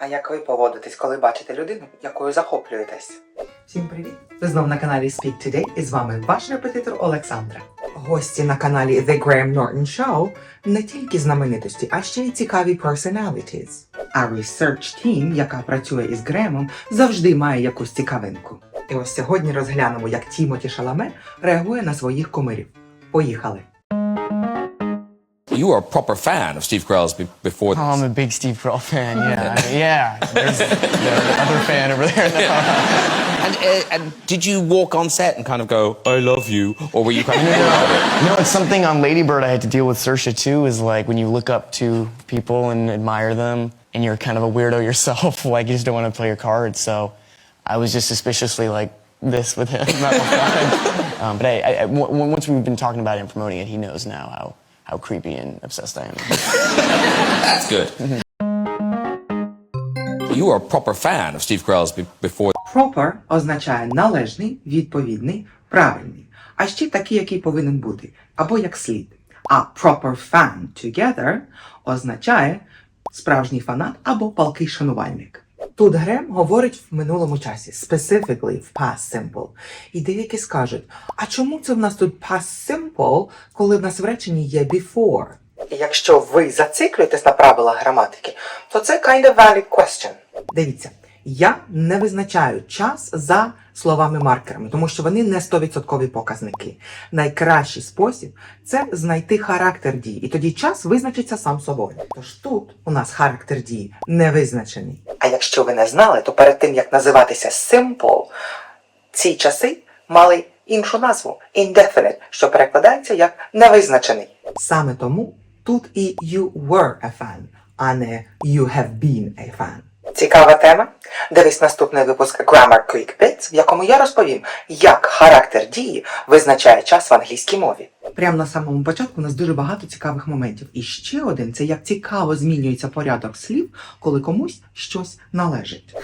А як ви поводитесь, коли бачите людину, якою захоплюєтесь? Всім привіт! Ви знов на каналі Speak Today і з вами ваш репетитор Олександра. Гості на каналі The Graham Norton Show не тільки знаменитості, а ще й цікаві personalities. А research team, яка працює із Гремом, завжди має якусь цікавинку. І ось сьогодні розглянемо, як Тімоті Шаламе реагує на своїх кумирів. Поїхали! You were a proper fan of Steve Carell's be- before Oh, I'm a big Steve Carell fan. Yeah, yeah. There's the other fan over there. And, uh, and did you walk on set and kind of go, I love you? Or were you kind of. no? know, it's something on Lady Bird I had to deal with Saoirse too. Is like when you look up to people and admire them, and you're kind of a weirdo yourself. Like you just don't want to play your cards. So I was just suspiciously like this with him. That was fine. um, but I, I, I- w- w- once we've been talking about it and promoting it, he knows now how how creepy and obsessed I am. That's good. You were a proper fan of Steve Carell's be- before. Proper означає належний, відповідний, правильний, а ще такий, який повинен бути, або як слід. А proper fan together означає справжній фанат або палкий шанувальник. Тут Грем говорить в минулому часі, specifically в past simple. І деякі скажуть, а чому це в нас тут past simple, коли в нас в реченні є before? І якщо ви зациклюєтесь на правилах граматики, то це kind of valid question. Дивіться, я не визначаю час за словами-маркерами, тому що вони не 100% показники. Найкращий спосіб це знайти характер дії, і тоді час визначиться сам собою. Тож тут у нас характер дії не визначений. Якщо ви не знали, то перед тим як називатися simple, ці часи мали іншу назву indefinite, що перекладається як невизначений. Саме тому тут і you were a fan, а не you have been a fan. Цікава тема. Дивись наступний випуск Grammar Quick Bits, в якому я розповім, як характер дії визначає час в англійській мові. Прямо на самому початку у нас дуже багато цікавих моментів. І ще один це як цікаво змінюється порядок слів, коли комусь щось належить.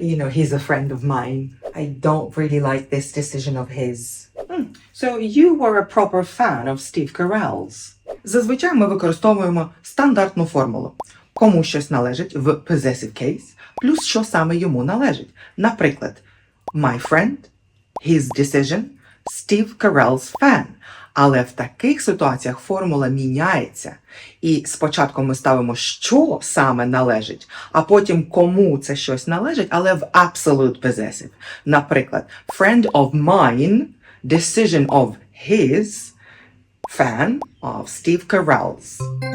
You know, he's a friend of mine. I don't really like this decision of his. So you were a proper fan of Steve Carell's. Зазвичай ми використовуємо стандартну формулу. Кому щось належить в possessive case, плюс що саме йому належить. Наприклад, my friend, his decision, Steve Carell's fan. Але в таких ситуаціях формула міняється. І спочатку ми ставимо, що саме належить, а потім кому це щось належить, але в absolute possessive. Наприклад, friend of mine, decision of his, fan of Steve Carell's.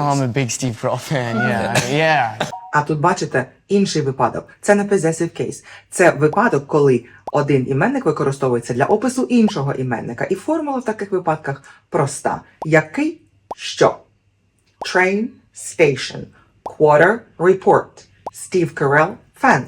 Oh, I'm a big Steve Carell fan. Yeah, yeah. А тут бачите інший випадок. Це не possessive case. Це випадок, коли один іменник використовується для опису іншого іменника. І формула в таких випадках проста. Який що? Train, station, quarter, report. Steve Carell, fan.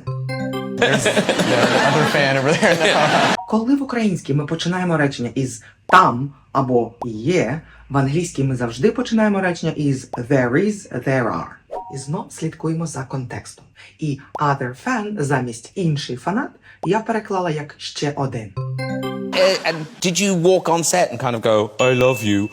The other fan over there. Коли в українській ми починаємо речення із там або є, в англійській ми завжди починаємо речення із there is, there are. І знов слідкуємо за контекстом. І other fan замість інший фанат я переклала як ще один. Uh, and did you walk on set and kind of go, I love you?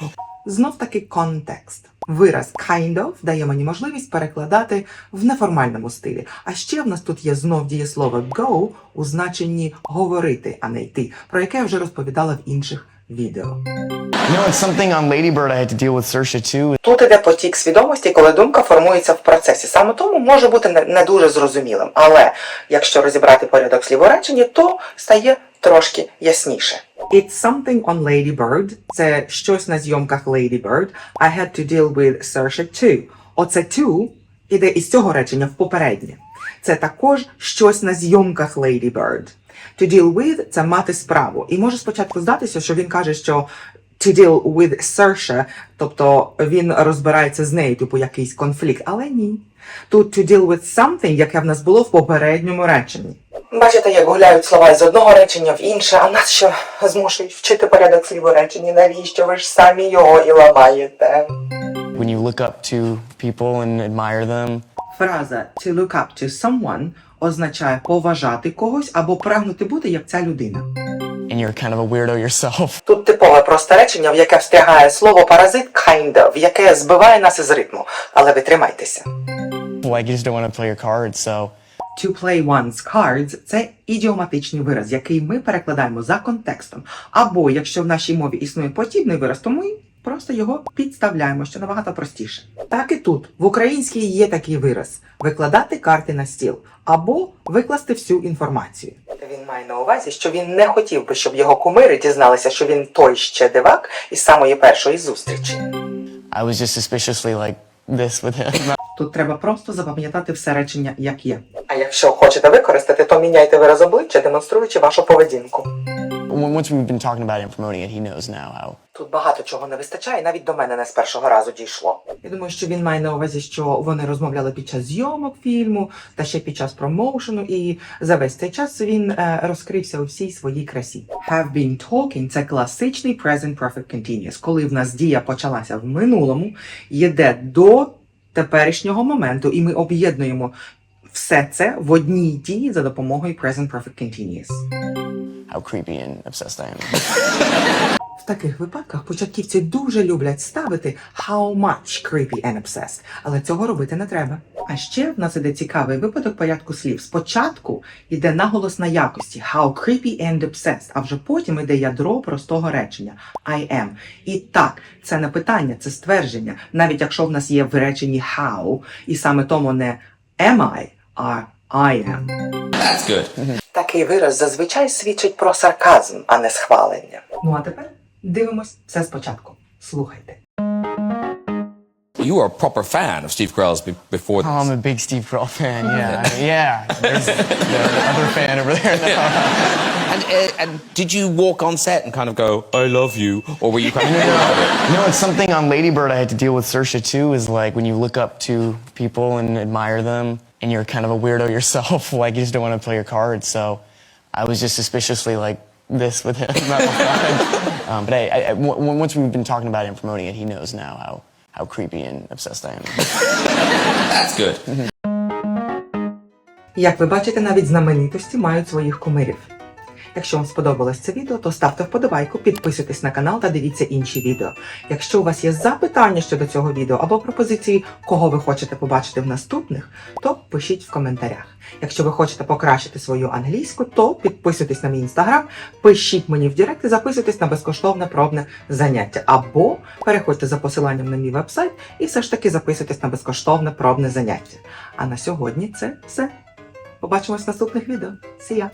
Знов таки контекст. Вираз kind of дає мені можливість перекладати в неформальному стилі. А ще в нас тут є знов дієслово go у значенні говорити, а не йти, про яке я вже розповідала в інших відео. You know, it's something on Lady I had to deal with Saoirse too. Тут іде потік свідомості, коли думка формується в процесі. Саме тому може бути не, не дуже зрозумілим. Але якщо розібрати порядок слів у реченні, то стає трошки ясніше. It's something on Lady Bird. Це щось на зйомках Lady Bird. I had to deal with Saoirse too. Оце to іде із цього речення в попереднє. Це також щось на зйомках Lady Bird. To deal with – це мати справу. І може спочатку здатися, що він каже, що to deal with Saoirse, тобто він розбирається з нею, типу якийсь конфлікт, але ні. Тут to deal with something, яке в нас було в попередньому реченні. Бачите, як гуляють слова з одного речення в інше, а нас що змушують вчити порядок слів у реченні? Навіщо ви ж самі його і ламаєте? When you look up to people and admire them, Фраза to look up to someone означає поважати когось або прагнути бути як ця людина. and you're kind of a weirdo yourself. Тут типове просте речення, в яке встрягає слово паразит kind of, яке збиває нас із ритму. Але ви тримайтеся. Like you just don't want to play your cards. So To play one's cards – це ідіоматичний вираз, який ми перекладаємо за контекстом. Або якщо в нашій мові існує подібний вираз, то ми просто його підставляємо, що набагато простіше. Так і тут в українській є такий вираз: викладати карти на стіл або викласти всю інформацію. Він має на увазі, що він не хотів би, щоб його кумири дізналися, що він той ще дивак із самої першої зустрічі. I was just suspiciously like this with. Тут треба просто запам'ятати все речення, як є. А якщо хочете використати, то міняйте вираз обличчя, демонструючи вашу поведінку. Once we've been talking about it and promoting it, he knows now how Тут багато чого не вистачає, навіть до мене не з першого разу дійшло. Я думаю, що він має на увазі, що вони розмовляли під час зйомок фільму та ще під час промоушену, і за весь цей час він е, розкрився у всій своїй красі. Have been talking – це класичний present perfect continuous, коли в нас дія почалася в минулому, йде до теперішнього моменту, і ми об'єднуємо все це в одній дії за допомогою present perfect continuous. How creepy and obsessed I am. В таких випадках початківці дуже люблять ставити how much creepy and obsessed, але цього робити не треба. А ще в нас іде цікавий випадок порядку слів. Спочатку йде наголос на якості how creepy and obsessed, а вже потім іде ядро простого речення I am. І так, це не питання, це ствердження. Навіть якщо в нас є в реченні how, і саме тому не am I, а I am. That's good. Такий вираз зазвичай свідчить про сарказм, а не схвалення. Ну а тепер дивимось все спочатку. Слухайте. You were a proper fan of Steve Carell's be- before this. Oh, I'm a big Steve Carell fan. Yeah, yeah. There's the other fan over there. now. And, uh, and did you walk on set and kind of go, I love you? Or were you kind of. You know, it's something on Lady Bird I had to deal with Saoirse too. Is like when you look up to people and admire them, and you're kind of a weirdo yourself. Like you just don't want to play your cards. So I was just suspiciously like this with him. um, but I, I, I- w- once we've been talking about it and promoting it, he knows now how how creepy and obsessed I am. That's good. Як ви бачите, навіть знаменитості мають своїх кумирів. Якщо вам сподобалось це відео, то ставте вподобайку, підписуйтесь на канал та дивіться інші відео. Якщо у вас є запитання щодо цього відео або пропозиції, кого ви хочете побачити в наступних, то пишіть в коментарях. Якщо ви хочете покращити свою англійську, то підписуйтесь на мій інстаграм, пишіть мені в директ і записуйтесь на безкоштовне пробне заняття. Або переходьте за посиланням на мій вебсайт і все ж таки записуйтесь на безкоштовне пробне заняття. А на сьогодні це все. Побачимось в наступних відео. See ya!